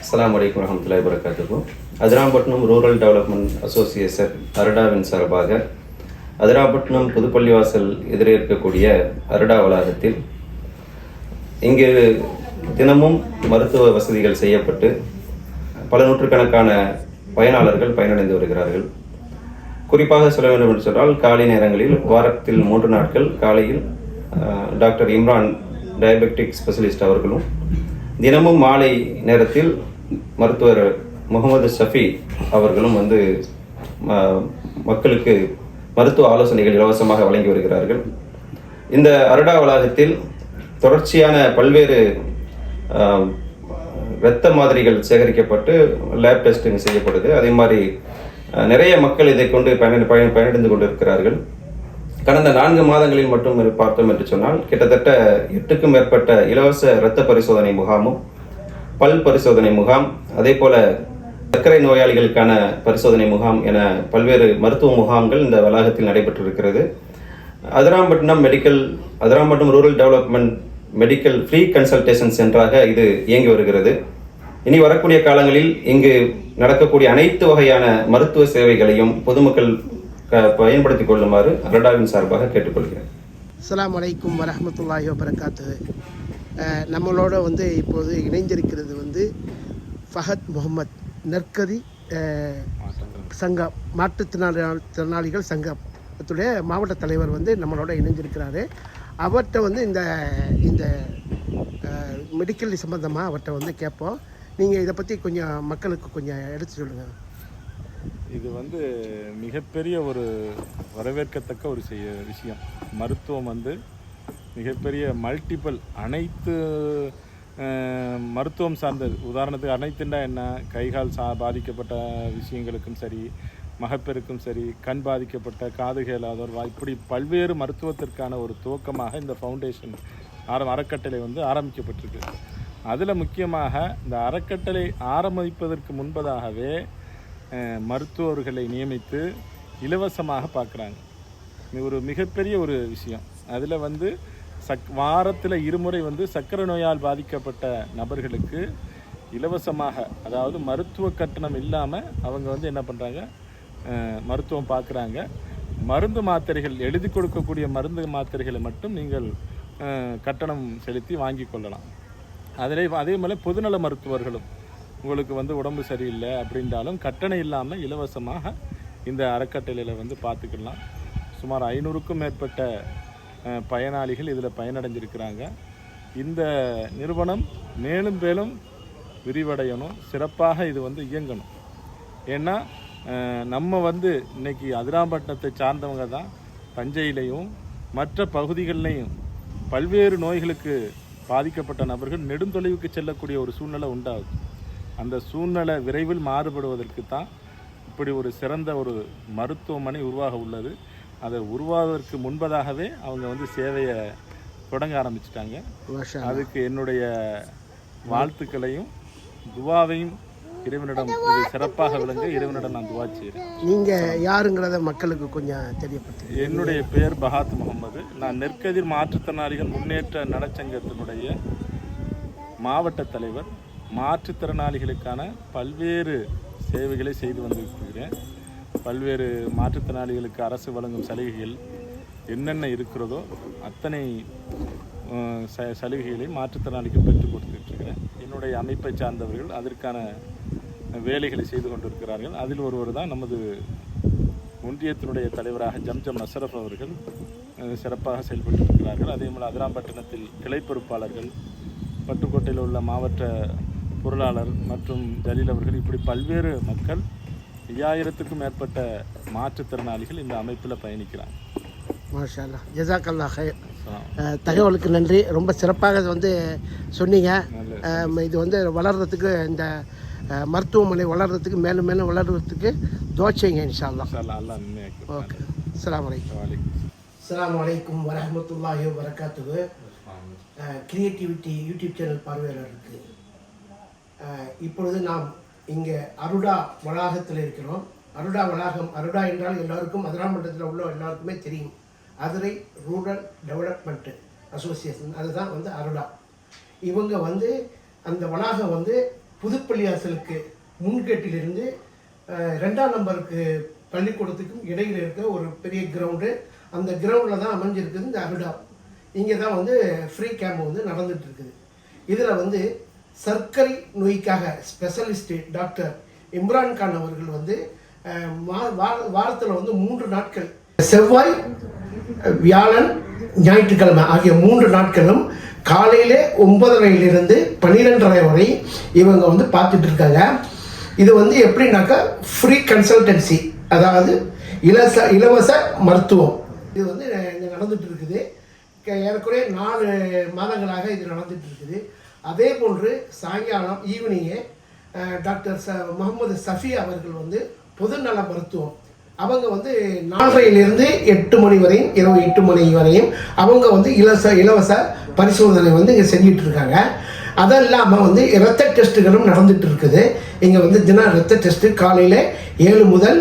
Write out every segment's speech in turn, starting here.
அஸ்லாம் வலைக்கம் வரஹ்மத்துல்லாஹி வரகாத்துஹு அதிராம்பட்டினம் ரூரல் டெவலப்மெண்ட் அசோசியேஷன் அருடாவின் சார்பாக அதிராம்பட்டினம் புதுப்பள்ளிவாசல் எதிரே இருக்கக்கூடிய அருடா வளாகத்தில் இங்கு தினமும் மருத்துவ வசதிகள் செய்யப்பட்டு பல நூற்றுக்கணக்கான பயனாளர்கள் பயனடைந்து வருகிறார்கள். குறிப்பாக சொல்ல வேண்டும் என்று சொன்னால் காலை நேரங்களில் வாரத்தில் மூன்று நாட்கள் காலையில் டாக்டர் இம்ரான் டயபெட்டிக் ஸ்பெஷலிஸ்ட் அவர்களும் தினமும் மாலை நேரத்தில் மருத்துவர் முகமது ஷஃபி அவர்களும் வந்து ம- மக்களுக்கு மருத்துவ ஆலோசனைகள் இலவசமாக வழங்கி வருகிறார்கள். இந்த அருடா வளாகத்தில் தொடர்ச்சியான பல்வேறு ஆஹ், இரத்த மாதிரிகள் சேகரிக்கப்பட்டு லேப் டெஸ்டிங் செய்யப்படுது. அதே மாதிரி நிறைய மக்கள் இதை கொண்டு பயன பயன் பயனடைந்து கொண்டிருக்கிறார்கள். கடந்த நான்கு மாதங்களில் மட்டும் பார்த்தோம் என்று சொன்னால் கிட்டத்தட்ட எட்டுக்கும் மேற்பட்ட இலவச இரத்த பரிசோதனை முகாமும் பல் பரிசோதனை முகாம் அதே போல சர்க்கரை நோயாளிகளுக்கான பரிசோதனை முகாம் என பல்வேறு மருத்துவ முகாம்கள் இந்த வளாகத்தில் நடைபெற்றிருக்கிறது. Adirampattinam medical Adirampattinam rural development medical free consultation சென்டராக இது இயங்கி வருகிறது. இனி வரக்கூடிய காலங்களில் இங்கு நடக்கக்கூடிய அனைத்து வகையான மருத்துவ சேவைகளையும் பொதுமக்கள் பயன்படுத்திக் கொள்ளுமாறு அரடாவின் சார்பாக கேட்டுக்கொள்கிறேன். அஸ்லாம் அலைக்கும் வரமத்துல்லாஹி வபரகாத்து நம்மளோட வந்து இப்போது இணைந்திருக்கிறது வந்து ஃபஹத் முகமது நற்கதி சங்கம் மாற்றுத்திறனாளி திறனாளிகள் சங்கத்துடைய மாவட்ட தலைவர் வந்து நம்மளோட இணைஞ்சிருக்கிறாரு அவர்கிட்ட வந்து இந்த இந்த மெடிக்கல் சம்மந்தமாக அவர்கிட்ட வந்து கேட்போம். நீங்கள் இதை பற்றி கொஞ்சம் மக்களுக்கு கொஞ்சம் எடுத்து சொல்லுங்கள் இது வந்து மிகப்பெரிய ஒரு வரவேற்கத்தக்க ஒரு செய்ய விஷயம். மருத்துவம் வந்து மிகப்பெரிய மல்டிபிள் அனைத்து மருத்துவம் சார்ந்தது உதாரணத்துக்கு அனைத்துண்டா என்ன? கைகால் சா பாதிக்கப்பட்ட விஷயங்களுக்கும் சரி மகப்பெருக்கும் சரி கண் பாதிக்கப்பட்ட காது கேளாதோர் இப்படி பல்வேறு மருத்துவத்திற்கான ஒரு துவக்கமாக இந்த ஃபவுண்டேஷன் ஆரம் அறக்கட்டளை வந்து ஆரம்பிக்கப்பட்டிருக்கு. அதில் முக்கியமாக இந்த அறக்கட்டளை ஆரம்பிப்பதற்கு முன்பதாகவே மருத்துவர்களை நியமித்து இலவசமாக பார்க்குறாங்க. இது ஒரு மிகப்பெரிய ஒரு விஷயம். அதில் வந்து சக் வாரத்தில் இருமுறை வந்து சர்க்கரை நோயால் பாதிக்கப்பட்ட நபர்களுக்கு இலவசமாக அதாவது மருத்துவ கட்டணம் இல்லாமல் அவங்க வந்து என்ன பண்ணுறாங்க மருத்துவம் பார்க்குறாங்க மருந்து மாத்திரைகள் எழுதி கொடுக்கக்கூடிய மருந்து மாத்திரைகளை மட்டும் நீங்கள் கட்டணம் செலுத்தி வாங்கி கொள்ளலாம். அதிலே அதே மாதிரி பொதுநல மருத்துவர்களும் உங்களுக்கு வந்து உடம்பு சரியில்லை அப்படின்றாலும் கட்டணம் இல்லாமல் இலவசமாக இந்த அறக்கட்டளையில் வந்து பார்த்துக்கலாம். சுமார் ஐநூறுக்கும் மேற்பட்ட பயனாளிகள் இதில் பயனடைஞ்சிருக்கிறாங்க. இந்த நிறுவனம் மேலும் மேலும் விரிவடையணும் சிறப்பாக இது வந்து இயங்கணும். ஏன்னா நம்ம வந்து இன்னைக்கு அதிராம்பட்டினத்தை சார்ந்தவங்க தான் தஞ்சையிலையும் மற்ற பகுதிகளிலையும் பல்வேறு நோய்களுக்கு பாதிக்கப்பட்ட நபர்கள் நெடுந்தொலைவுக்கு செல்லக்கூடிய ஒரு சூழ்நிலை உண்டாகுது. அந்த சூழ்நிலை விரைவில் மாறுபடுவதற்கு தான் இப்படி ஒரு சிறந்த ஒரு மருத்துவமனை உருவாக உள்ளது. அதை உருவாவதற்கு முன்பதாகவே அவங்க வந்து சேவையை தொடங்க ஆரம்பிச்சிட்டாங்க. அதுக்கு என்னுடைய வாழ்த்துக்களையும் துவாவையும் இறைவனிடம் இது சிறப்பாக விளங்க இறைவனிடம் நான் துவா செய்கிறேன். நீங்கள் யாருங்கிறத மக்களுக்கு கொஞ்சம் தெரியப்படுத்து என்னுடைய பெயர் பஹாத் முகமது நான் நெற்கதிர் மாற்றுத்திறனாளிகள் முன்னேற்ற நலச்சங்கத்தினுடைய மாவட்ட தலைவர். மாற்றுத்திறனாளிகளுக்கான பல்வேறு சேவைகளை செய்து வந்திருக்கிறேன். பல்வேறு மாற்றுத்திறனாளிகளுக்கு அரசு வழங்கும் சலுகைகள் என்னென்ன இருக்கிறதோ அத்தனை ச சலுகைகளை மாற்றுத்திறனாளிக்கு பெற்றுக் கொடுத்துட்ருக்கிறேன் என்னுடைய அமைப்பை சார்ந்தவர்கள் அதற்கான வேலைகளை செய்து கொண்டிருக்கிறார்கள். அதில் ஒருவர் தான் நமது ஒன்றியத்தினுடைய தலைவராக ஜம்ஜம் அசரஃப் அவர்கள் சிறப்பாக செயல்பட்டு இருக்கிறார்கள் அதே போல் அதிராம்பட்டினத்தில் கிளை பொறுப்பாளர்கள் பட்டுக்கோட்டையில் உள்ள மாவட்ட பொருளாளர் மற்றும் ஜலீல் அவர்கள் இப்படி பல்வேறு மக்கள் ஐயாயிரத்துக்கும் மேற்பட்ட மாற்றுத்திறனாளிகள் இந்த அமைப்பில் பயணிக்கிறாங்க. மாஷா அல்லா ஜசாக்கல்லா ஹயர் அஸ்ஸலாம். அஹ், தகவலுக்கு நன்றி. ரொம்ப சிறப்பாக வந்து சொன்னீங்க. இது வந்து வளர்கிறதுக்கு இந்த மருத்துவமனை வளர்கிறதுக்கு மேலும் மேலும் வளர்கிறதுக்கு தோச்சைங்க இன்ஷால்லா இன்ஷா அல்லாஹ் அல்லாஹ் நன்மை ஓகே. அஸ்ஸலாமு அலைக்கும். வலைக்கும் அஸ்ஸலாமு அலைக்கும் வரஹ்மத்துல்லாஹி வரகாத்துகு கிரியேட்டிவிட்டி யூடியூப் சேனல் பார்வையாளருக்கு இப்பொழுது நாம் இங்கே அருடா வளாகத்தில் இருக்கிறோம். அருடா வளாகம் அருடா என்றால் எல்லாருக்கும் அதிராமண்டலத்தில் உள்ள எல்லாருக்குமே தெரியும். அதிரை ரூரல் டெவலப்மெண்ட் அசோசியேஷன் அதுதான் வந்து அருடா. இவங்க வந்து அந்த வளாகம் வந்து புதுப்பள்ளியாசலுக்கு முன்கேட்டிலிருந்து ரெண்டாம் நம்பருக்கு பள்ளிக்கூடத்துக்கும் இடையில் இருக்க ஒரு பெரிய கிரவுண்டு அந்த கிரவுண்டில் தான் அமைஞ்சிருக்குது இந்த அருடா இங்கே தான் வந்து ஃப்ரீ கேம்ப் வந்து நடந்துகிட்டு இருக்குது இதில் வந்து சர்க்கரை நோய்க்காக ஸ்பெஷலிஸ்ட்டு டாக்டர் இம்ரான்கான் அவர்கள் வந்து வாரத்தில் வந்து மூன்று நாட்கள் செவ்வாய் வியாழன் ஞாயிற்றுக்கிழமை ஆகிய மூன்று நாட்களும் காலையில் ஒன்பதரையிலிருந்து பன்னிரெண்டரை வரை இவங்க வந்து பார்த்துட்டு இருக்காங்க இது வந்து எப்படின்னாக்கா ஃப்ரீ கன்சல்டன்சி அதாவது இலவச இலவச மருத்துவம். இது வந்து இங்கே நடந்துட்டு இருக்குது ஏறக்குறைய நாலு மாதங்களாக இது நடந்துட்டு இருக்குது அதே போன்று சாயங்காலம் ஈவினிங்கே டாக்டர் ச முகமது சஃபி அவர்கள் வந்து பொதுநல மருத்துவம். அவங்க வந்து நாலரையிலிருந்து எட்டு மணி வரையும் இரவு எட்டு மணி வரையும் அவங்க வந்து இலவச இலவச பரிசோதனை வந்து இங்கே செஞ்சிட்டு இருக்காங்க அது இல்லாமல் வந்து இரத்த டெஸ்ட்டுகளும் நடந்துட்டு இருக்குது இங்கே வந்து தினம் இரத்த டெஸ்ட்டு காலையில் ஏழு முதல்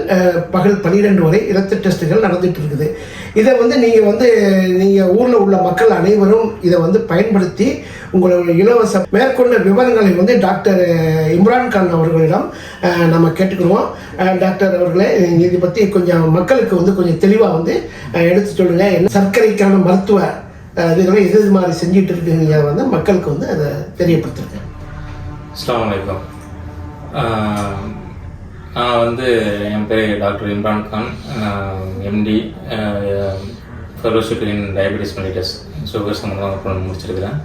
பகல் பன்னிரெண்டு வரை இரத்த டெஸ்ட்டுகள் நடந்துட்டு இருக்குது இதை வந்து நீங்கள் வந்து நீங்கள் ஊரில் உள்ள மக்கள் அனைவரும் இதை வந்து பயன்படுத்தி உங்களுடைய இலவச மேற்கொண்ட விவரங்களை வந்து டாக்டர் இம்ரான்கான் அவர்களிடம் நம்ம கேட்டுக்கிறோம். டாக்டர் அவர்களே இதை பற்றி கொஞ்சம் மக்களுக்கு வந்து கொஞ்சம் தெளிவாக வந்து எடுத்து சொல்லுங்கள் என்ன சர்க்கரைக்கான மருத்துவ அஹ், இதுகளை எது இது மாதிரி செஞ்சுட்டு இருக்கீங்க வந்து மக்களுக்கு வந்து அதை தெரியப்படுத்துருக்கேன். அஸ்ஸலாமு அலைக்கும். நான் வந்து என் பேர் doctor Imran Khan. MD fellowship in diabetes mellitus sugar சம்மந்தமாக முடிச்சிருக்கிறேன்.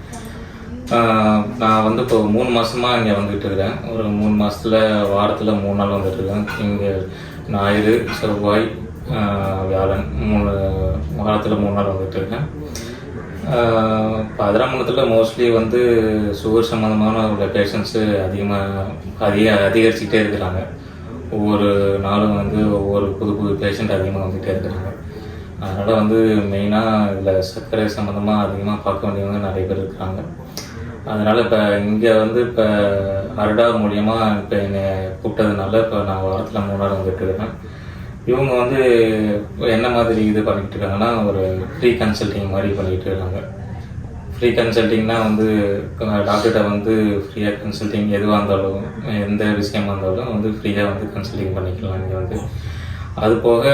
நான் வந்து இப்போ மூணு மாதமாக இங்கே வந்துக்கிட்டு இருக்கிறேன் ஒரு மூணு மாதத்தில் வாரத்தில் மூணு நாள் வந்துட்டு இருக்கேன். இங்கே ஞாயிறு செவ்வாய் வியாழன் மூணு வாரத்தில் மூணு நாள் வந்துட்டு இருக்கேன். இப்போ அதிராமணத்தில் மோஸ்ட்லி வந்து சுகர் சம்மந்தமான உள்ள பேஷண்ட்ஸு அதிகமாக அதிக அதிகரிச்சுக்கிட்டே இருக்கிறாங்க. ஒவ்வொரு நாளும் வந்து ஒவ்வொரு புது புது பேஷண்ட் அதிகமாக வந்துகிட்டே இருக்கிறாங்க. அதனால் வந்து மெயினாக இதில் சர்க்கரை சம்மந்தமாக அதிகமாக பார்க்க வேண்டியவங்க நிறைய பேர் இருக்கிறாங்க. அதனால் இப்போ இங்கே வந்து இப்போ அருடா மூலியமாக இப்போ என்னை கூப்பிட்டதுனால இப்போ நான் வாரத்தில் மூணு நாள் வந்துட்டு இருக்கேன். இவங்க வந்து என்ன மாதிரி இது பண்ணிக்கிட்டு இருக்காங்கன்னா ஒரு ஃப்ரீ கன்சல்டிங் மாதிரி பண்ணிக்கிட்டு இருக்காங்க. ஃப்ரீ கன்சல்டிங்னா வந்து டாக்டர்கிட்ட வந்து ஃப்ரீயாக கன்சல்டிங் எதுவாக இருந்தாலும் எந்த விஷயமா இருந்தாலும் வந்து ஃப்ரீயாக வந்து கன்சல்டிங் பண்ணிக்கலாம். இங்கே வந்து அது போக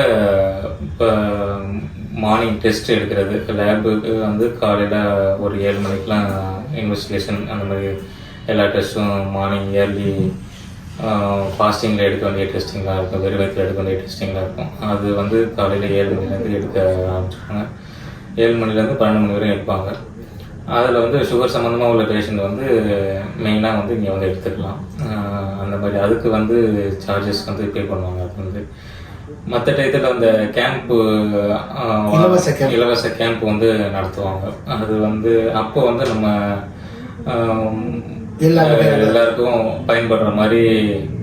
இப்போ மார்னிங் டெஸ்ட் எடுக்கிறது லேபுக்கு வந்து காலையில் ஒரு ஏழு மணிக்கெலாம் இன்வெஸ்டிகேஷன் அந்த மாதிரி எல்லா டெஸ்ட்டும் மார்னிங் இயர்லி ஃபாஸ்டிங்கில் எடுக்க வேண்டிய டெஸ்டிங்லாம் இருக்கும் வெறும் வயிற்றில் எடுக்க வேண்டிய டெஸ்டிங்லாம் இருக்கும். அது வந்து காலையில் ஏழு மணிலேருந்து எடுக்க ஆரம்பிச்சிருப்பாங்க ஏழு மணிலேருந்து பன்னெண்டு மணி வரையும் எடுப்பாங்க. அதில் வந்து சுகர் சம்மந்தமாக உள்ள பேஷண்ட் வந்து மெயினாக வந்து இங்கே வந்து எடுத்துக்கலாம். அந்த மாதிரி. அதுக்கு வந்து சார்ஜஸ் வந்து பே பண்ணுவாங்க. அது வந்து மற்ற டயத்தில் அந்த கேம்ப்பு இலவச. இலவச கேம்ப் வந்து நடத்துவாங்க. அது வந்து அப்போ வந்து நம்ம எல்லாருக்கும் பயன்படுற மாதிரி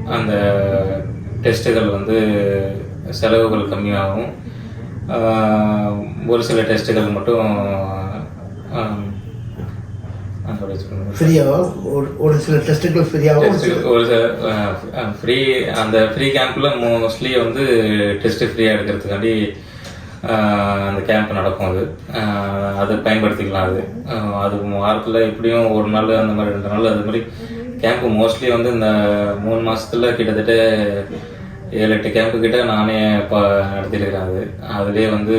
அந்த டெஸ்ட்டுகள் வந்து செலவுகள் கம்மியாகும். ஒரு சில டெஸ்ட்டுகள் மட்டும் அந்த ஒரு சில டெஸ்ட்டுகள் ஃப்ரீயாகவும் ஒரு சில ஃப்ரீ அந்த ஃப்ரீ கேம்ப்ல மோஸ்ட்லி வந்து டெஸ்ட் ஃப்ரீயாக எடுக்கிறதுக்காண்டி அந்த கேம்ப் நடக்கும் அது. அதை பயன்படுத்திக்கலாம் அது. அது வாரத்தில் எப்படியும் ஒரு நாள் அந்த மாதிரி ரெண்டு நாள் அது மாதிரி கேம்ப் மோஸ்ட்லி வந்து இந்த மூணு மாதத்தில் கிட்டத்தட்ட ஏழு எட்டு கேம்ப்பு கிட்ட நானே இப்போ நடத்திருக்கிறேன் அது. அதுலேயே வந்து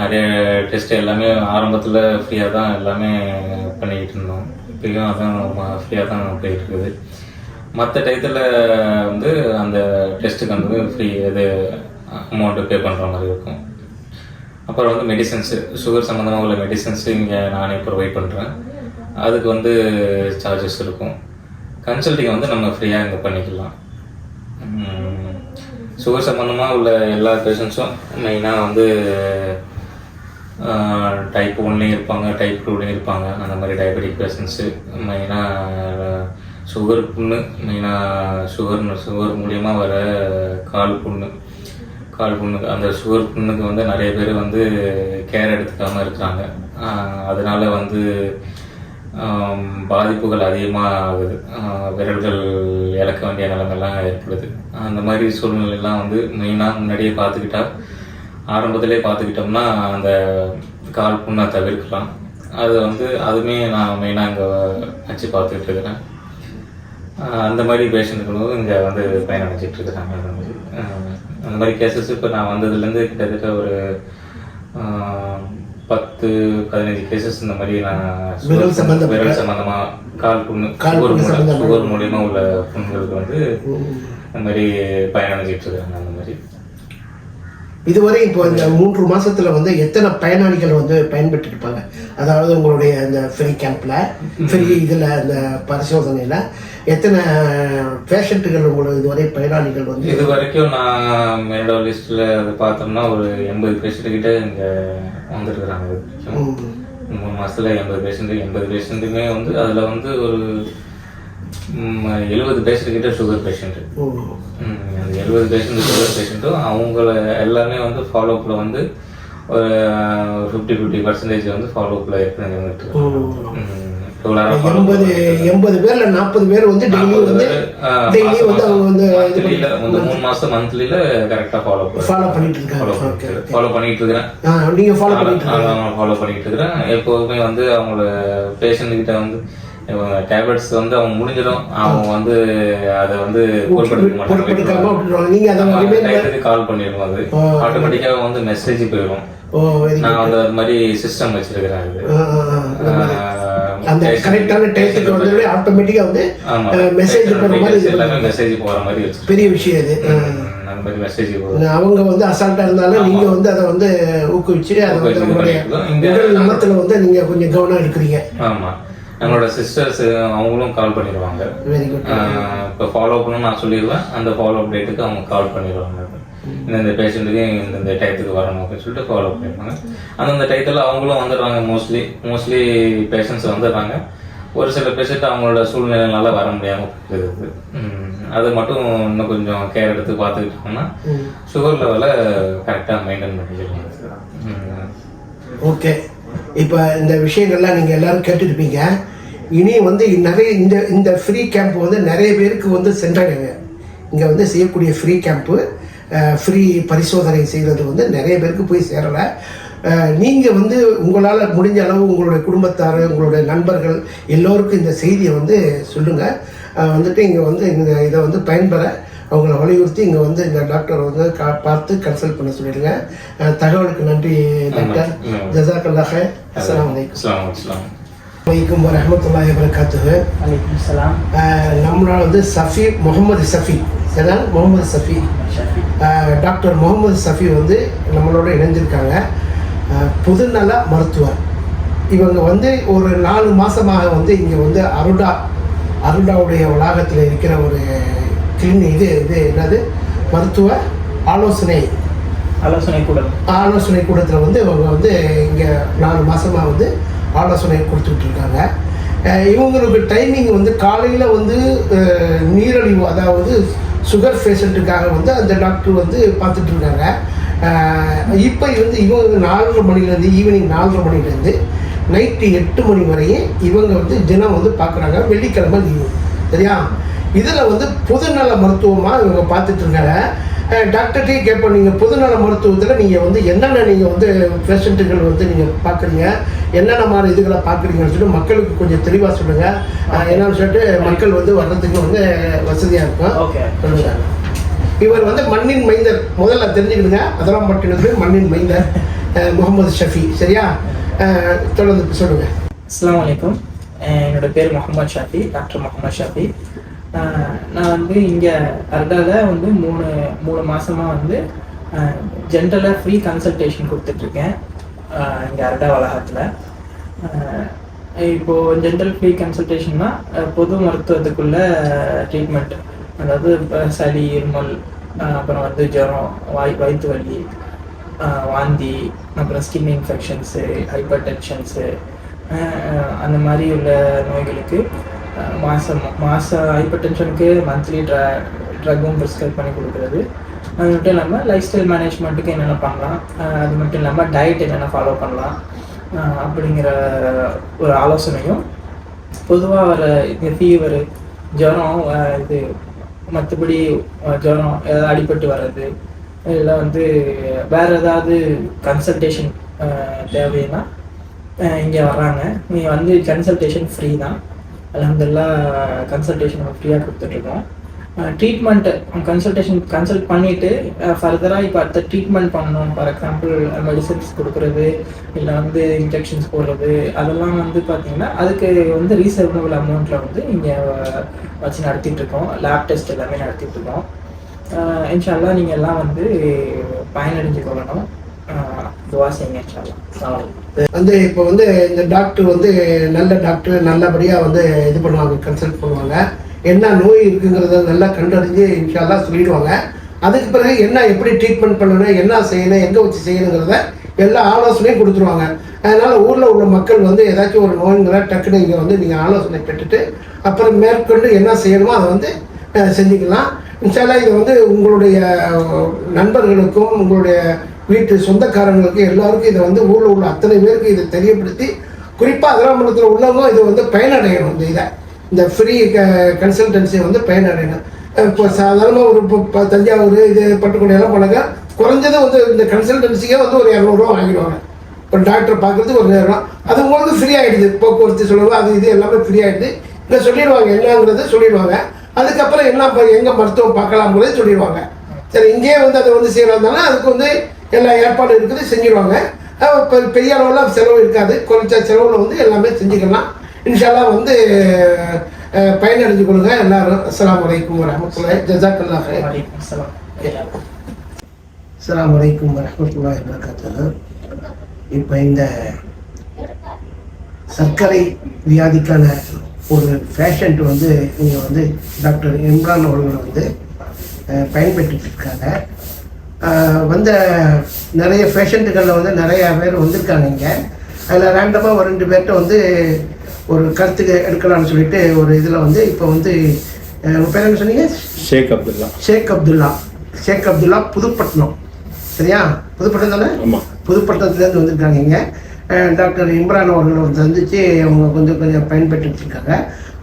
நிறைய டெஸ்ட் எல்லாமே ஆரம்பத்தில் ஃப்ரீயாக தான் எல்லாமே பண்ணிக்கிட்டு இருந்தோம். இப்பயும் அதான் ஃப்ரீயாக தான் போயிட்டு இருக்குது மற்ற டயத்தில் வந்து அந்த டெஸ்ட்டுக்கு வந்து ஃப்ரீ இது அமௌண்ட்டு பே பண்ணுற மாதிரி இருக்கும். அப்புறம் வந்து மெடிசன்ஸு சுகர் சம்மந்தமாக உள்ள மெடிசன்ஸு இங்கே நானே ப்ரொவைட் பண்ணுறேன் அதுக்கு வந்து சார்ஜஸ் இருக்கும். கன்சல்டிங் வந்து நம்ம ஃப்ரீயாக இங்கே பண்ணிக்கலாம். சுகர் சம்மந்தமாக உள்ள எல்லா பேஷண்ட்ஸும் மெயினாக வந்து டைப் ஒன்லேயும் இருப்பாங்க டைப் டூலேயும் இருப்பாங்க. அந்த மாதிரி டயபெட்டிக் பேஷண்ட்ஸு மெயினாக சுகர் புண்ணு மெயினாக சுகர் சுகர் மூலியமாக வர கால் புண்ணு. கால் புண்ணுக்கு அந்த சுகர் புண்ணுக்கு வந்து நிறைய பேர் வந்து கேர் எடுத்துக்காமல் இருக்கிறாங்க அதனால் அதனால வந்து பாதிப்புகள் அதிகமாக ஆகுது விரல்கள் இழக்க வேண்டிய நிலைமைலாம் ஏற்படுது. அந்த மாதிரி சூழ்நிலையெல்லாம் வந்து மெயினாக முன்னாடியே பார்த்துக்கிட்டா ஆரம்பத்திலே பார்த்துக்கிட்டோம்னா அந்த கால் புண்ணை தவிர்க்கலாம். அது வந்து அதுவுமே நான் மெயினாக இங்கே வச்சு பார்த்துக்கிட்டு இருக்கிறேன். அந்த மாதிரி பேஷண்ட்டுகளும் இங்கே வந்து பயனடைஞ்சிட்டு இருக்கிறாங்க. அந்த மாதிரி. அந்த மாதிரி கேசஸ் இப்போ நான் வந்ததுலேருந்து கிட்டத்தட்ட ஒரு பத்து பதினஞ்சு கேசஸ் இந்த மாதிரி நான் விரல் சம்பந்தமா கால் புண்ணு சுகர் மூலம். சுகர் உள்ள புண்களுக்கு வந்து இந்த மாதிரி பயனடைஞ்சிட்டு இருக்காங்க அந்த மாதிரி இதுவரை இப்போ இந்த மூன்று மாசத்துல வந்து எத்தனை பயனாளிகள் வந்து பயன்பெற்று இருப்பாங்க அதாவது உங்களுடைய அந்த ஃப்ரீ கேம்ப்ல ஃப்ரீ இதுல அந்த பரிசோதனையில எத்தனை பேஷண்ட்டுகள் உங்களுக்கு இதுவரை பயனாளிகள் வந்து இது வரைக்கும் நான் என்னோட லிஸ்ட்ல அது பார்த்தோம்னா ஒரு எண்பது பேஷண்ட் கிட்ட இங்க வந்திருக்கிறாங்க. மூணு மாசத்துல எண்பது பேஷண்ட் எண்பது பேஷண்ட்டுமே வந்து அதுல வந்து ஒரு எழுபது பேஷண்ட் கிட்ட சுகர் பேஷண்ட் எழுபது பேஷண்ட் சுகர் பேஷண்ட்டும் அவங்கள எல்லாமே வந்து ஃபாலோஅப்பில் வந்து ஒரு ஃபிஃப்டி ஃபிஃப்டி பர்சன்டேஜ் வந்து ஃபாலோஅப்பில் இருந்துட்டு எண்பது எண்பது பேர்ல நாற்பது பேர் வந்து டெய்லி வந்து டெய்லி வந்து அவங்க வந்து வந்து மூணு மாசம் மந்த்லியில கரெக்டா ஃபாலோ பண்ணிட்டு இருக்காங்க. ஃபாலோ பண்ணிட்டு. ஃபாலோ இருக்கிறேன். நீங்க ஃபாலோ பண்ணிட்டு ஃபாலோ இருக்கிறேன். எப்போதுமே வந்து அவங்கள பேஷண்ட் கிட்ட வந்து டேப்லெட்ஸ் வந்து அவங்க முடிஞ்சிடும். அவங்க வந்து அதை வந்து பொருட்படுத்த கால் பண்ணிடுவோம் அது. ஆட்டோமேட்டிக்காக வந்து மெசேஜ் போயிடும். நான் அது. மாதிரி. சிஸ்டம் வச்சிருக்கிறேன். அந்த கரெக்டான டயத்துக்கு வந்து ஆட்டோமேட்டிக்கா வந்து மெசேஜ் போற மாதிரி எல்லாமே மெசேஜ் போற மாதிரி பெரிய விஷயம் இது. அந்த அவங்க வந்து அசால்ட்டா இருந்தாலும் நீங்க வந்து அதை வந்து ஊக்குவிச்சு அதை வந்து உங்களுடைய உடல் நலத்துல வந்து நீங்க கொஞ்சம் கவனம் எடுக்கிறீங்க. ஆமா. நம்மளோட சிஸ்டர்ஸ் அவங்களும் கால் பண்ணிடுவாங்க இப்போ ஃபாலோ பண்ணணும் நான் சொல்லிடுவேன். அந்த ஃபாலோ அப் டேட்டுக்கு அவங்க கால் பண்ணிடுவாங்க. இந்தந்த பேஷண்ட்டுக்கு இந்தந்த டயத்துக்கு வரணும் அப்படின்னு சொல்லிட்டு ஃபாலோ பண்ணிடுவாங்க. அந்தந்த டயத்தில் அவங்களும் வந்துடுறாங்க மோஸ்ட்லி மோஸ்ட்லி பேஷண்ட்ஸ் வந்துடுறாங்க. ஒரு சில பேஷண்ட் அவங்களோட சூழ்நிலைனால வர முடியாமல் உம், அது மட்டும் இன்னும் கொஞ்சம் கேர் எடுத்து பார்த்துக்கிட்டோம்னா சுகர் லெவலை கரெக்டாக மெயின்டைன் பண்ணிக்கலாம். ஓகே இப்போ இந்த விஷயங்கள்லாம் நீங்கள் எல்லாரும் கேட்டுருப்பீங்க இனி வந்து நிறைய இந்த இந்த ஃப்ரீ கேம்ப் வந்து நிறைய பேருக்கு வந்து சென்றடைங்க. இங்கே வந்து செய்யக்கூடிய ஃப்ரீ கேம்ப்பு ஃப்ரீ பரிசோதனை செய்கிறது வந்து நிறைய பேருக்கு போய் சேரலை. நீங்கள் வந்து உங்களால் முடிஞ்ச அளவு உங்களுடைய குடும்பத்தார் உங்களுடைய நண்பர்கள் எல்லோருக்கும் இந்த செய்தியை வந்து சொல்லுங்கள் வந்துட்டு இங்கே வந்து இந்த இதை வந்து பயன்பெற அவங்கள வலியுறுத்தி இங்கே வந்து இந்த டாக்டர் வந்து கா பார்த்து கன்சல்ட் பண்ண சொல்லிடுங்க. தகவலுக்கு நன்றி டாக்டர். ம். ஜசாக்கல்லாஹ் அஸ்ஸலாமு அலைக்கும். இஸ்லாம் இஸ்லாம் வலைக்கும் வலைக்கும் சலாம். அஹ் நம்மளோட வந்து சஃபி முகமது சஃபி. சரியா முகமது சஃபி. டாக்டர் முகமது சஃபி வந்து நம்மளோட இணைஞ்சிருக்காங்க. பொதுநல மருத்துவர். இவங்க வந்து ஒரு நாலு மாசமாக வந்து இங்கே வந்து அருடா அருடாவுடைய வளாகத்தில் இருக்கிற ஒரு கிளினிக் இது இது என்னது? மருத்துவ ஆலோசனை. ஆலோசனை கூட ஆலோசனை கூடத்தில் வந்து இவங்க வந்து இங்கே நாலு மாசமா வந்து ஆலோசனை கொடுத்துட்டு இருக்காங்க இவங்களுக்கு டைமிங் வந்து காலையில் வந்து நீரழிவு நீரிழிவு அதாவது சுகர் பேஷண்ட்டுக்காக வந்து அந்த டாக்டர் வந்து பார்த்துட்டு இருக்காங்க இப்போ வந்து இவங்க நாலரை மணிலேருந்து ஈவினிங் நாலரை மணிலேருந்து நைட்டு எட்டு மணி வரையும் இவங்க வந்து தினம் வந்து பார்க்குறாங்க. வெள்ளிக்கிழமை லீவு சரியா? இதில் வந்து பொதுநல மருத்துவமாக இவங்க பார்த்துட்டு இருக்காங்க டாக்டர்கிட்டே கேட்போம் நீங்கள் பொதுநல மருத்துவத்தில் நீங்கள் வந்து என்னென்ன நீங்கள் வந்து பேஷண்ட்டுகள் வந்து நீங்கள் பார்க்குறீங்க என்னென்ன மாதிரி இதுகளை பார்க்குறீங்கன்னு சொல்லிட்டு மக்களுக்கு கொஞ்சம் தெளிவாக சொல்லுங்கள் என்னன்னு சொல்லிட்டு மக்கள் வந்து வர்றதுக்கு வந்து வசதியாக இருக்கும். இவர் வந்து மண்ணின் மைந்தர். முதல்ல தெரிஞ்சுக்கிடுங்க. அதெல்லாம் மட்டும் மண்ணின் மைந்தர் முகமது ஷஃபி. சரியா? தொடர்ந்து சொல்லுங்கள் அஸ்ஸலாமு அலைக்கும். அஹ் என்னோட பேர் முகமது ஷாஃபி டாக்டர் முகமது ஷாஃபி. நான் வந்து இங்கே அர்டாவில் வந்து மூணு மூணு மாதமாக வந்து ஜென்ரலாக ஃப்ரீ கன்சல்டேஷன் கொடுத்துட்ருக்கேன். இங்கே அர்டா வளாகத்தில். இப்போது ஜென்ரல் ஃப்ரீ கன்சல்டேஷன்னா பொது மருத்துவத்துக்குள்ள ட்ரீட்மெண்ட் அதாவது சளி இருமல் அப்புறம் வந்து ஜுரம் வாய் வயிற்று வலி வாந்தி அப்புறம் ஸ்கின் இன்ஃபெக்ஷன்ஸு ஹைப்பர் டென்ஷன்ஸு அந்த மாதிரி உள்ள நோய்களுக்கு மாதம் மாத ஹைப்பர் டென்ஷனுக்கு மந்த்லி ட்ர ட்ரக்கும் ப்ரிஸ்கிரைப் பண்ணி கொடுக்குறது. அது மட்டும் இல்லாமல் லைஃப் ஸ்டைல் மேனேஜ்மெண்ட்டுக்கு என்னென்ன பண்ணலாம்? அது மட்டும் இல்லாமல் டயட் என்னென்ன ஃபாலோ பண்ணலாம்? அப்படிங்கிற ஒரு ஆலோசனையும் பொதுவாக வர இந்த ஃபீவர் ஜுரம் இது மற்றபடி ஜுரம் ஏதாவது அடிபட்டு வர்றது இல்லை வந்து வேறு ஏதாவது கன்சல்டேஷன் தேவைன்னா இங்கே வர்றாங்க. நீங்கள் வந்து கன்சல்டேஷன் ஃப்ரீ தான். அலமதுல்லா கன்சல்டேஷன் ஃப்ரீயாக கொடுத்துட்ருக்கோம். ட்ரீட்மெண்ட்டு கன்சல்டேஷன் கன்சல்ட் பண்ணிவிட்டு ஃபர்தராக இப்போ அடுத்த ட்ரீட்மெண்ட் பண்ணணும். ஃபார் எக்ஸாம்பிள் மெடிசன்ஸ் கொடுக்குறது இல்லை வந்து இன்ஜெக்ஷன்ஸ் போடுறது அதெல்லாம் வந்து பார்த்தீங்கன்னா அதுக்கு வந்து ரீசர்வபிள் அமௌண்ட்டில் வந்து இங்கே வச்சு நடத்திட்டுருக்கோம் லேப் டெஸ்ட் எல்லாமே நடத்திட்டுருக்கோம் இன்ஷால்லாம் நீங்கள் எல்லாம் வந்து பயனடைஞ்சு கொள்ளணும் துவா செய்யுங்க வந்து இப்போ வந்து இந்த டாக்டர் வந்து நல்ல டாக்டர் நல்லபடியாக வந்து இது பண்ணுவாங்க கன்சல்ட் பண்ணுவாங்க. என்ன நோய் இருக்குங்கிறத நல்லா கண்டறிஞ்சு இன்ஷால்லாம் சொல்லிடுவாங்க. அதுக்கு பிறகு என்ன எப்படி ட்ரீட்மெண்ட் பண்ணணும் என்ன செய்யணும் எங்கே வச்சு செய்யணுங்கிறத எல்லா ஆலோசனையும் கொடுத்துருவாங்க. அதனால் ஊரில் உள்ள மக்கள் வந்து ஏதாச்சும் ஒரு நோய்ங்கிற டக்குன்னு இங்கே வந்து நீங்கள் ஆலோசனை பெற்றுட்டு அப்புறம் மேற்கொண்டு என்ன செய்யணுமோ அதை வந்து செஞ்சுக்கலாம். இன்ஷால்லாம் இது வந்து உங்களுடைய நண்பர்களுக்கும் உங்களுடைய வீட்டு சொந்தக்காரங்களுக்கு எல்லாருக்கும் இதை வந்து ஊரில் உள்ள அத்தனை பேருக்கு இதை தெரியப்படுத்தி குறிப்பாக அதிராமணத்தில் உள்ளவங்க இது வந்து பயனடையணும் இந்த இதை. இந்த ஃப்ரீ க கன்சல்டன்சியை வந்து பயனடையணும். இப்போ சாதாரணமாக ஒரு இப்போ தஞ்சாவூர் இது பட்டுக்கொடையெல்லாம் போனாங்க குறைஞ்சது வந்து இந்த கன்சல்டன்சிக்கே வந்து ஒரு இரநூறுவா வாங்கிடுவாங்க. ஒரு டாக்டர் பார்க்குறதுக்கு ஒரு நேரம் அது உங்களுக்கு ஃப்ரீ ஆகிடுது போக்குவரத்து செலவு அது இது எல்லாமே ஃப்ரீ ஆகிடுது இங்கே சொல்லிடுவாங்க. என்னங்கிறத சொல்லிடுவாங்க. அதுக்கப்புறம் என்ன எங்கே மருத்துவம் பார்க்கலாம்ங்கிறத சொல்லிடுவாங்க. சரி இங்கேயே வந்து அதை வந்து செய்கிறதால அதுக்கு வந்து எல்லா ஏற்பாடும் இருக்குது இப்போ பெரிய அளவில் செலவு இருக்காது. குறைச்ச செலவில் வந்து எல்லாமே செஞ்சுக்கலாம். இன்ஷால்லா வந்து பயனடைஞ்சு கொடுங்க எல்லாரும் ஹைர் வலைக்கும் அஸ்ஸலாம் எல்லாருக்கும் அஸ்ஸலாமு அலைக்கும் வரஹ்மத்துல்லாஹி வபரகாத்துஹு. இப்போ இந்த சர்க்கரை வியாதிக்கான ஒரு பேஷண்ட் வந்து இங்கே வந்து டாக்டர் இம்ரான் அவர்கள் வந்து பயன்பெற்றுட்டு இருக்காங்க. வந்த நிறைய பேஷண்ட்டுகளில் வந்து நிறைய பேர் வந்திருக்காங்க இங்கே. அதில் ரேண்டமாக ஒரு ரெண்டு பேர்கிட்ட வந்து ஒரு கருத்துக்கு எடுக்கலாம்னு சொல்லிட்டு ஒரு இதில் வந்து இப்போ வந்து பேர் என்ன சொன்னீங்க? ஷேக் அப்துல்லா. ஷேக் அப்துல்லா. ஷேக் அப்துல்லா புதுப்பட்டினம். சரியா? புதுப்பட்டினம் தானே? புதுப்பட்டினத்துலேருந்து வந்திருக்காங்க இங்கே. டாக்டர் இம்ரான் அவர்களை சந்தித்து அவங்க கொஞ்சம் கொஞ்சம் பயன்பெற்றுட்டு இருக்காங்க.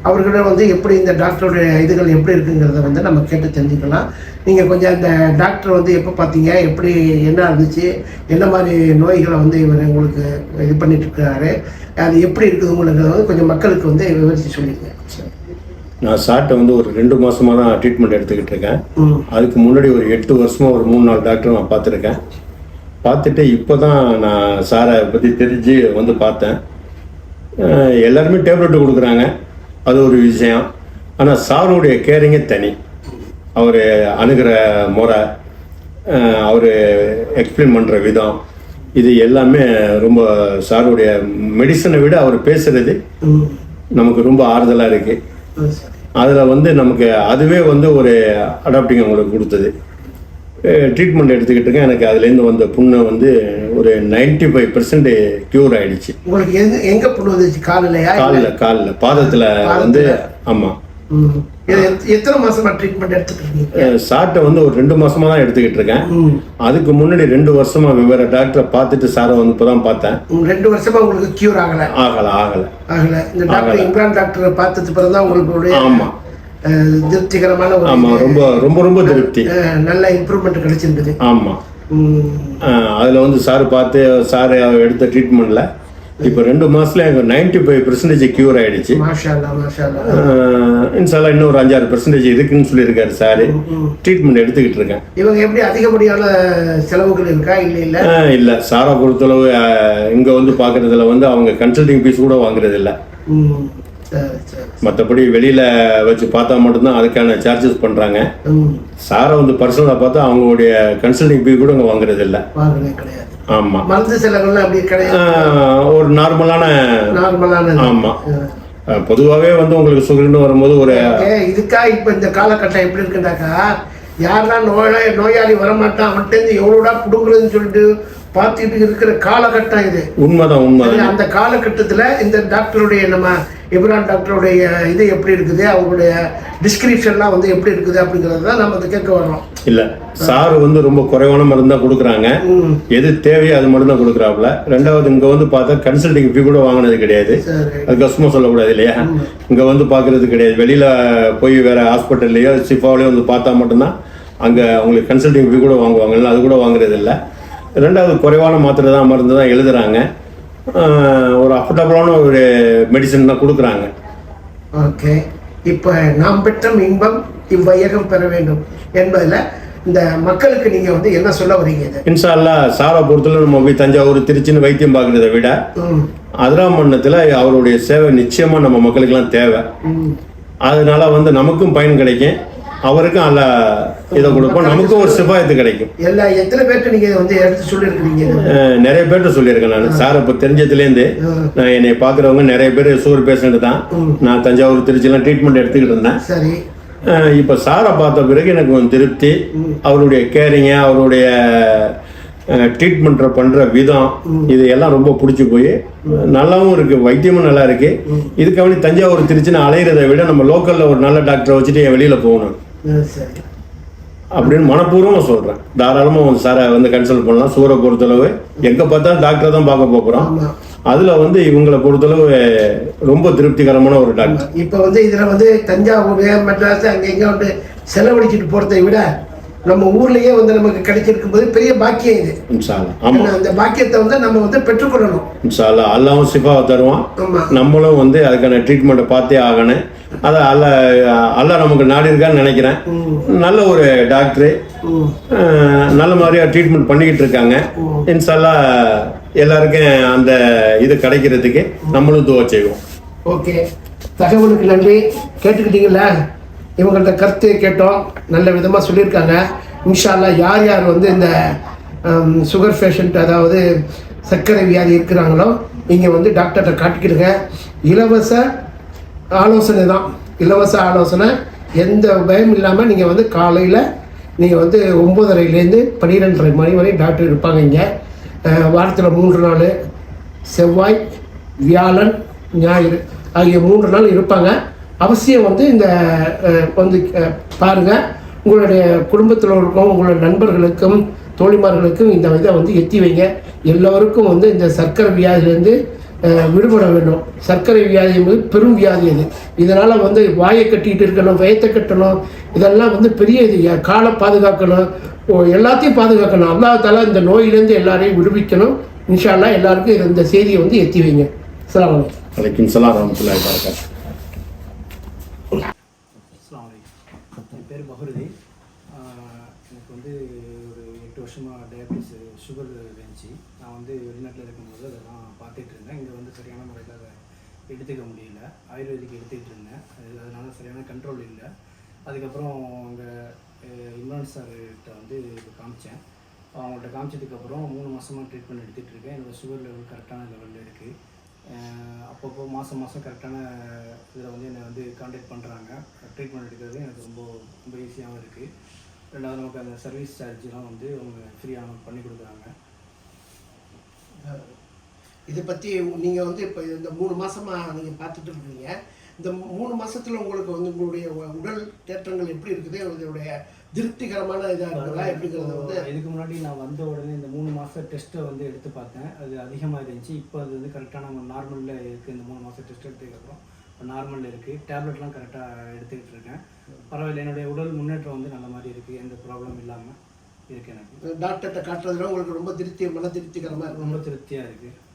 அவர்கிட்ட வந்து எப்படி இந்த டாக்டருடைய இதுகள் எப்படி இருக்குங்கிறத வந்து நம்ம கேட்டு தெரிஞ்சுக்கலாம். நீங்கள் கொஞ்சம் இந்த டாக்டர் வந்து எப்போ பார்த்தீங்க எப்படி என்ன இருந்துச்சு? என்ன மாதிரி நோய்களை வந்து இவர் உங்களுக்கு இது பண்ணிட்டு இருக்காரு? அது எப்படி இருக்குது உங்களுங்கிறத வந்து கொஞ்சம் மக்களுக்கு வந்து விவரித்து சொல்லிடுங்க. நான் சார்ட்டை வந்து ஒரு ரெண்டு மாசமா தான் ட்ரீட்மெண்ட் எடுத்துக்கிட்டு இருக்கேன். அதுக்கு முன்னாடி ஒரு எட்டு வருஷமா ஒரு மூணு நாலு டாக்டர் நான் பார்த்துருக்கேன். பார்த்துட்டு இப்போ தான் நான் சாரை பற்றி தெரிஞ்சு வந்து பார்த்தேன். எல்லாருமே டேப்லெட் கொடுக்குறாங்க. அது ஒரு விஷயம். ஆனால் சாருடைய கேரிங்கே தனி. அவர் அணுகிற முறை அவர் எக்ஸ்பிளைன் பண்ணுற விதம் இது எல்லாமே ரொம்ப சாருடைய மெடிசனை விட அவர் பேசுறது ம் நமக்கு ரொம்ப ஆறுதலாக இருக்குது அதில் வந்து நமக்கு அதுவே வந்து ஒரு அடாப்டிங் அவங்களுக்கு கொடுத்தது. ட்ரீட்மெண்ட் எடுத்துக்கிட்டு இருக்கேன். எனக்கு அதுலேருந்து வந்த புண்ணை வந்து ஒரு 95% ஃபைவ் பர்சன்ட் க்யூர் ஆயிடுச்சு. உங்களுக்கு எங்க எங்க புண்ணு வந்துச்சு? காலிலையா காலில் காலில். பாதத்தில் வந்து ஆமாம் எத்தனை மாசமா ட்ரீட்மெண்ட் எடுத்துட்டு இருக்கீங்க? சாட்டை வந்து ஒரு ரெண்டு மாசமா தான் எடுத்துக்கிட்டு இருக்கேன். அதுக்கு முன்னாடி ரெண்டு வருஷமா வெவ்வேறு டாக்டரை பார்த்துட்டு சாரை வந்து இப்போ தான் பார்த்தேன் ரெண்டு வருஷமா உங்களுக்கு கியூர் ஆகல. ஆகலை ஆகலை. ஆகல. இந்த டாக்டர். இம்ரான் டாக்டரை பார்த்தது பிறகு தான் உங்களுக்கு ஆமா. திருப்திகரமான ஒரு ஆமாம் ரொம்ப ரொம்ப ரொம்ப திருப்தி. நல்ல இம்ப்ரூவ்மெண்ட் கிடைச்சிருக்குது ஆமாம். அதில் வந்து சார் பார்த்து சார் எடுத்த ட்ரீட்மெண்ட்டில் இப்போ ரெண்டு மாசத்துல எனக்கு நைன்டி ஃபைவ் பர்சன்டேஜ் க்யூர் ஆயிடுச்சு. இன்ஷால்லா இன்னும் ஒரு அஞ்சாறு பெர்சன்டேஜ் இருக்குன்னு சொல்லியிருக்காரு சார். ட்ரீட்மெண்ட் எடுத்துக்கிட்டு இருக்கேன். இவங்க எப்படி அதிகப்படியான செலவுகள் இருக்கா இல்ல இல்ல? இல்ல. சாரா பொறுத்தளவு இங்க வந்து பார்க்கறதுல வந்து அவங்க கன்சல்டிங் ஃபீஸ் கூட வாங்குறது இல்ல மற்றபடி வெளியில வச்சு பார்த்தா மட்டும்தான் அதுக்கான சார்ஜஸ் பண்றாங்க. ம். சாரை வந்து பர்சனலாக பார்த்தா அவங்களுடைய கன்சல்டிங் ஃபீ கூட இங்கே வாங்குறது இல்ல. வாங்குறது கிடையாது. ஆமா. மருந்து செலவுகள்லாம் அப்படி கிடையாது. ஒரு நார்மலான நார்மலான ஆமா. ஆஹ் பொதுவாவே வந்து உங்களுக்கு சுகர்னு வரும்போது ஒரு இதுக்கா இப்ப இந்த காலகட்டம் எப்படி இருக்குனாக்கா யாரெல்லாம் நோயாளி நோயாளி வரமாட்டான் அவன்கிட்ட எவ்வளோடா பிடுங்குறதுன்னு சொல்லிட்டு பார்த்துட்டு இருக்கிற காலகட்டம் இது. உண்மைதான் உண்மைதான். அந்த காலகட்டத்தில் இந்த டாக்டருடைய நம்ம இப்ரான் டாக்டருடைய இது எப்படி இருக்குது அவங்களுடைய டிஸ்கிரிப்ஷன்லாம் வந்து எப்படி இருக்குது அப்படிங்கிறது தான் நம்ம அதை கேட்க வரோம் இல்ல சார் வந்து ரொம்ப குறைவான மருந்து தான் கொடுக்குறாங்க எது தேவையோ அது மட்டும் தான் கொடுக்குறாப்புல. ரெண்டாவது இங்க வந்து பார்த்தா கன்சல்டிங் ஃபீ கூட வாங்கினது கிடையாது. அது கஷ்டமா சொல்லக்கூடாது இல்லையா? இங்க வந்து பார்க்கிறது கிடையாது. வெளியில போய் வேற ஹாஸ்பிட்டல்லையோ சிஃபாவிலையோ வந்து பார்த்தா மட்டும்தான் அங்க அவங்களுக்கு கன்சல்டிங் ஃபீ கூட வாங்குவாங்க. இல்லை அது கூட வாங்குறது இல்லை. ரெண்டாவது குறைவான மாத்திரை தான் மருந்து தான் எழுதுறாங்க. ஆஹ் ஒரு அஃபர்டபுளான ஒரு மெடிசன் தான் கொடுக்குறாங்க. ஓகே. இப்போ நாம் பெற்ற இன்பம் இவ்வையகம் பெற வேண்டும் என்பதில் இந்த மக்களுக்கு நீங்கள் வந்து என்ன சொல்ல வரீங்க இது? இன்ஷா அல்லாஹ் சாரை பொறுத்தவரை நம்ம போய் தஞ்சாவூர் திருச்சின்னு வைத்தியம் பார்க்கறத விட அதிராமண்ணத்தில் அவருடைய சேவை நிச்சயமா நம்ம மக்களுக்கெல்லாம் தேவை. அதனால வந்து நமக்கும் பயன் கிடைக்கும். அவருக்கும் அல்ல இதை கொடுப்போம். நமக்கும் ஒரு சிபாயத்து கிடைக்கும். எல்லா எத்தனை பேர்கிட்ட நீங்கள் இதை வந்து எடுத்து? அஹ் நிறைய பேர்கிட்ட சொல்லியிருக்கேன் நான். சார் இப்போ தெரிஞ்சதுலேருந்து நான் என்னை பார்க்குறவங்க நிறைய பேர் சுகர் பேஷண்ட் தான். நான் தஞ்சாவூர் திருச்சிலாம் ட்ரீட்மெண்ட் எடுத்துக்கிட்டு இருந்தேன். சரி. இப்போ சாரை பார்த்த பிறகு எனக்கு கொஞ்சம் திருப்தி. அவருடைய கேரிங்க அவருடைய ட்ரீட்மெண்ட் பண்ணுற விதம் இது எல்லாம் ரொம்ப பிடிச்சி போய் நல்லாவும் இருக்கு. வைத்தியமும் நல்லா இருக்கு. இதுக்காக தஞ்சாவூர் திருச்சின்னு அலையிறதை விட நம்ம லோக்கலில் ஒரு நல்ல டாக்டரை வச்சுட்டு என் வெளியில் போகணும். சரி அப்படின்னு மனப்பூர்வமாக சொல்கிறேன் தாராளமாக வந்து சாரை வந்து கன்சல்ட் பண்ணலாம். சூரை பொறுத்தளவு எங்கே பார்த்தாலும் டாக்டரை தான் பார்க்க போகிறோம் அதில் வந்து இவங்களை பொறுத்தளவு ரொம்ப திருப்திகரமான ஒரு டாக்டர் இப்போ வந்து இதில் வந்து தஞ்சாவூர் மெட்ராஸ் அங்கே இங்கே வந்து செலவழிச்சிட்டு போகிறதை விட நம்ம ஊர்லயே வந்து நமக்கு கிடைச்சிருக்கும் போது பெரிய பாக்கியம் இது. அந்த பாக்கியத்தை வந்து நம்ம வந்து பெற்றுக்கொள்ளணும். அல்லாவும் சிஃபாவை தருவான். நம்மளும் வந்து அதுக்கான ட்ரீட்மெண்ட்டை பார்த்தே ஆகணும். அதை அல்ல அல்ல நமக்கு நாடி இருக்கான்னு நினைக்கிறேன். நல்ல ஒரு டாக்டரு. நல்ல மாதிரியாக ட்ரீட்மெண்ட் பண்ணிக்கிட்டு இருக்காங்க. இன்ஷால்லா எல்லாருக்கும் அந்த இது கிடைக்கிறதுக்கு நம்மளும் துவா செய்வோம். ஓகே. தகவலுக்கு நன்றி. கேட்டுக்கிட்டீங்களா இவங்கள்ட்ட கருத்து கேட்டோம். நல்ல விதமாக சொல்லியிருக்காங்க. இன்ஷா அல்லாஹ் யார் யார் வந்து இந்த சுகர் பேஷண்ட் அதாவது சர்க்கரை வியாதி இருக்கிறாங்களோ இங்கே வந்து டாக்டர்கிட்ட காட்டிக்கிடுங்க. இலவச ஆலோசனை தான் இலவச ஆலோசனை. எந்த பயம் இல்லாமல் நீங்கள் வந்து காலையில் நீங்கள் வந்து ஒம்பதரைலேருந்து பன்னிரெண்டரை மணி வரை டாக்டர் இருப்பாங்க இங்கே. வாரத்தில் மூன்று நாள். செவ்வாய் வியாழன் ஞாயிறு ஆகிய மூன்று நாள் இருப்பாங்க. அவசியம் வந்து இந்த வந்து பாருங்கள் உங்களுடைய குடும்பத்தில் இருக்கும் உங்களுடைய நண்பர்களுக்கும் தோழிமார்களுக்கும் இந்த இதை வந்து எத்தி வைங்க. எல்லோருக்கும் வந்து இந்த சர்க்கரை வியாதியிலேருந்து விடுபட வேண்டும். சர்க்கரை வியாதி என்பது பெரும் வியாதி அது இதனால் வந்து வாயை கட்டிட்டு இருக்கணும் வயத்தை கட்டணும் இதெல்லாம் வந்து பெரிய இது. காலை பாதுகாக்கணும். ஓ, எல்லாத்தையும் பாதுகாக்கணும். அல்லாஹ் தாலா இந்த நோயிலேருந்து எல்லாரையும் விடுவிக்கணும். இன்ஷா அல்லாஹ் எல்லாருக்கும் இந்த செய்தியை வந்து எத்தி வைங்க. அஸ்ஸலாமு அலைக்கும். வலைக்கும் சலாம் வரமத்துல்லாஹி வரகாத்து அஸ்ஸலாமு அலைக்கும். என் பேர் பஹருதி ஆஹ் எனக்கு வந்து ஒரு எட்டு வருஷமாக டயபிட்டிஸ் சுகர் இருந்துச்சு நான் வந்து வெளிநாட்டில் இருக்கும்போது அதெல்லாம் பார்த்துட்டு இருந்தேன். இங்கே வந்து சரியான முறையில் அதை எடுத்துக்க முடியல. ஆயுர்வேதிக் எடுத்துக்கிட்டு இருந்தேன். அது அதனால சரியான கண்ட்ரோல் இல்லை. அதுக்கப்புறம் அங்கே இம்ரான் சார்கிட்ட வந்து இது காமிச்சேன். அவங்கள்ட்ட காமிச்சதுக்கப்புறம் மூணு மாதமாக ட்ரீட்மெண்ட் எடுத்துகிட்டு இருக்கேன். என்னோடய சுகர் லெவல் கரெக்டான லெவலில் இருக்குது அப்பப்போ மாதம் மாதம் கரெக்டான இதில் வந்து என்னை வந்து காண்டாக்ட் பண்ணுறாங்க ட்ரீட்மெண்ட் எடுக்கிறது எனக்கு ரொம்ப ரொம்ப ஈஸியாகவும் இருக்குது ரெண்டாவது நமக்கு அந்த சர்வீஸ் சார்ஜ்லாம் வந்து அவங்க ஃப்ரீயாக பண்ணி கொடுக்குறாங்க. இதை பற்றி நீங்கள் வந்து இப்போ இந்த மூணு மாசமாக நீங்கள் பார்த்துட்டு இருக்கீங்க. இந்த மூணு மாசத்துல உங்களுக்கு வந்து உங்களுடைய உடல் தேற்றங்கள் எப்படி இருக்குது? உங்களுடைய திருப்திகரமான இதாக இருக்குதா? எப்படிங்கிறத வந்து இதுக்கு முன்னாடி நான் வந்த உடனே இந்த மூணு மாதம் டெஸ்ட்டை வந்து எடுத்து பார்த்தேன். அது அதிகமாக இருந்துச்சு. இப்போ அது வந்து கரெக்டான நார்மலில் இருக்குது இந்த மூணு மாதம் டெஸ்ட் எடுத்ததுக்கப்புறம் இப்போ நார்மலில் இருக்குது டேப்லெட்லாம் கரெக்டாக எடுத்துக்கிட்டு இருக்கேன். பரவாயில்ல. என்னுடைய உடல் முன்னேற்றம் வந்து நல்ல மாதிரி இருக்குது எந்த ப்ராப்ளம் இல்லாமல் இருக்குது எனக்கு. டாக்டர்கிட்ட காட்டுறதுல உங்களுக்கு ரொம்ப திருப்தி மன திருப்திகரமாக இருக்கும் ரொம்ப திருப்தியாக இருக்குது